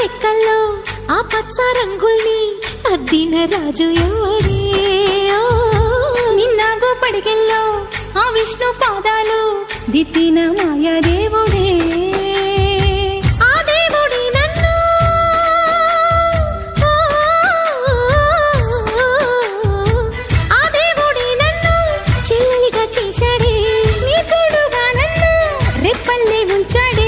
రెక్కల్లో ఆ పచ్చ రంగుల్ని అద్దిన రాజు ఎవడే? నిన్నాగో పడికెల్లో ఆ విష్ణు పాదాలు దిద్దిన మాయాదేవుడే ఆ దేవుడి చేశాడే. నీ తోడుగా నన్ను రెప్పల్లే ఉంచాడే.